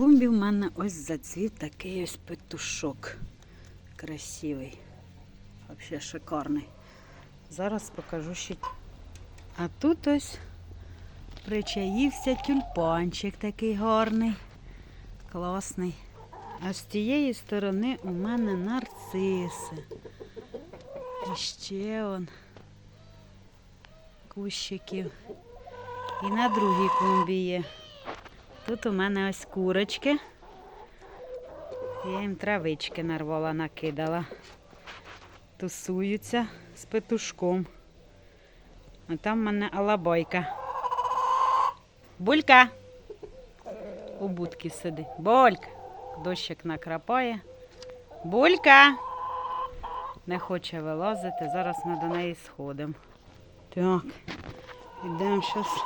клумбі в мене ось зацвів такий ось петушок. Красивий. Взагалі шикарний. Зараз покажу ще. А тут ось причаївся тюльпанчик такий гарний, класний. А з тієї сторони у мене нарциси. І ще он кущиків. І на другій клумбі є. Тут у мене ось курочки. Я їм травички нарвала, накидала. Тусуються з петушком. А там в мене алабойка. Булька. У будці сиди. Булька. Дощик накрапає. Булька. Не хоче вилазити. Зараз ми до неї сходимо. Так, йдемо зараз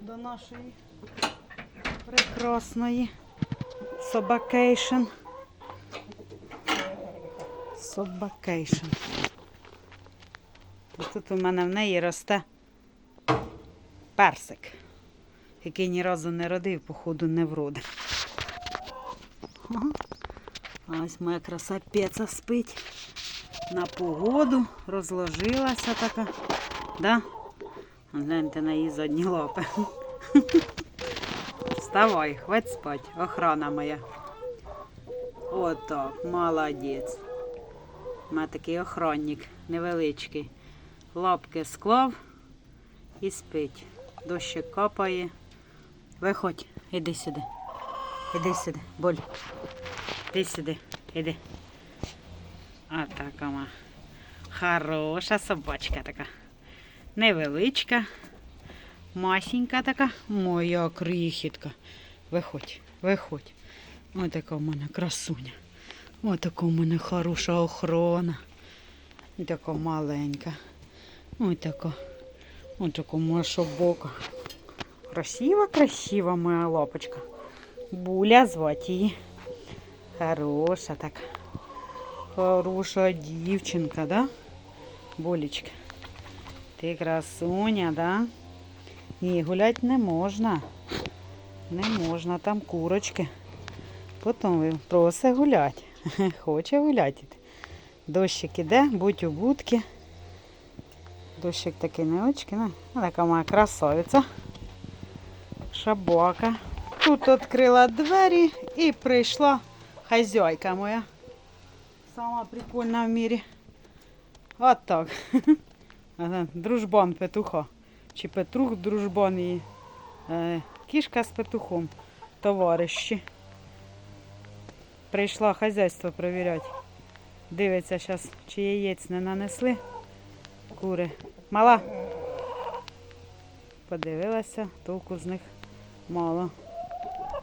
до нашої прекрасної собакейшн. Собакейшн. Тут у мене в неї росте персик, який ні разу не родив, походу не вродив. А ось моя краса пеца спить на погоду, розложилася така. Да? Гляньте на її задні лапи. Вставай, хватить спать, охрана моя. Отак, молодець. У мене такий охранник невеличкий. Лапки склав і спить. Дощик капає. Виходь, іди сюди. Іди сюди, боль. Іди сюди, іди. А така ма. Хороша собачка така. Невеличка. Масінька така. Моя крихітка. Виходь, виходь. Ось така в мене красуня. Ось така в мене хороша охорона. Ось така маленька. Ось така. Ось така моя шобока. Красива, красива моя лапочка. Буля звати. Хороша така. Хороша дівчинка, да? Болечка. Ти красуня, да? Ні, гулять не можна. Не можна, там курочки. Потім просить гулять. Хоче гуляти. Дощик іде, будь у будки. Дощик такий невеличкий, ну, така моя красавиця. Шабака. Тут відкрила двері і прийшла хазяйка моя. Сама прикольна в мірі. От так. Дружбан петуха. Чи петрух дружбан і е, кішка з петухом. Товариші. Прийшла хазяйство перевіряти. Дивиться зараз, чи яєць не нанесли. Кури. Мала. Подивилася, толку з них мало.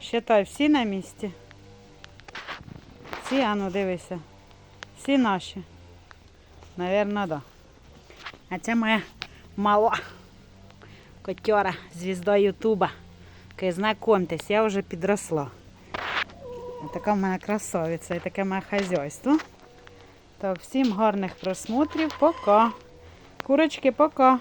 Считай, всі на місці. Всі, ану, дивися. Всі наші. Навірно, да. А це моя мала котяра, звізда Ютуба. Знакомтесь, я вже підросла. Така моя красовиця і таке моє хазяйство. Так, всім гарних просмотрів. Пока. Курочки, пока.